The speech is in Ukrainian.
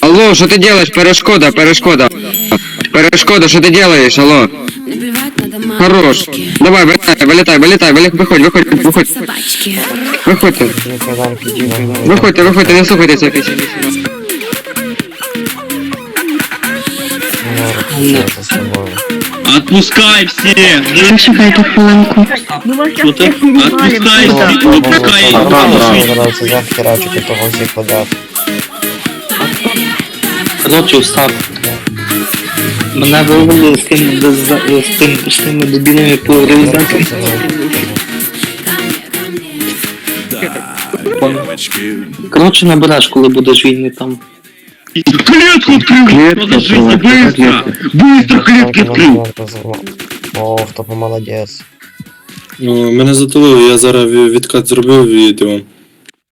Алло, что ты делаешь? Перешкода, перешкода. Перешкода, что ты делаешь? Алло. Хорош. Давай, вылетай, вылетай, вылетай, вылетай, выходи, выходи, выходи. Собачки. выходь ты, виходьте, не слухайте Отпускай всех! Почекайте хвилинку. Что ты? Отпускай всех! Отпускай! Нравится захерачить этого всех подряд. Коротше, Остап. Мене вивели з тим, з, з тим, з тими дебільними по реалізації. Коротше, набереш, коли будеш вільний там. Клетку открыл! Подожди, быстро! Быстро клетки открыл! О, хто молодець. Ну, мене затулили, я зараз ві- відкат зробив відео.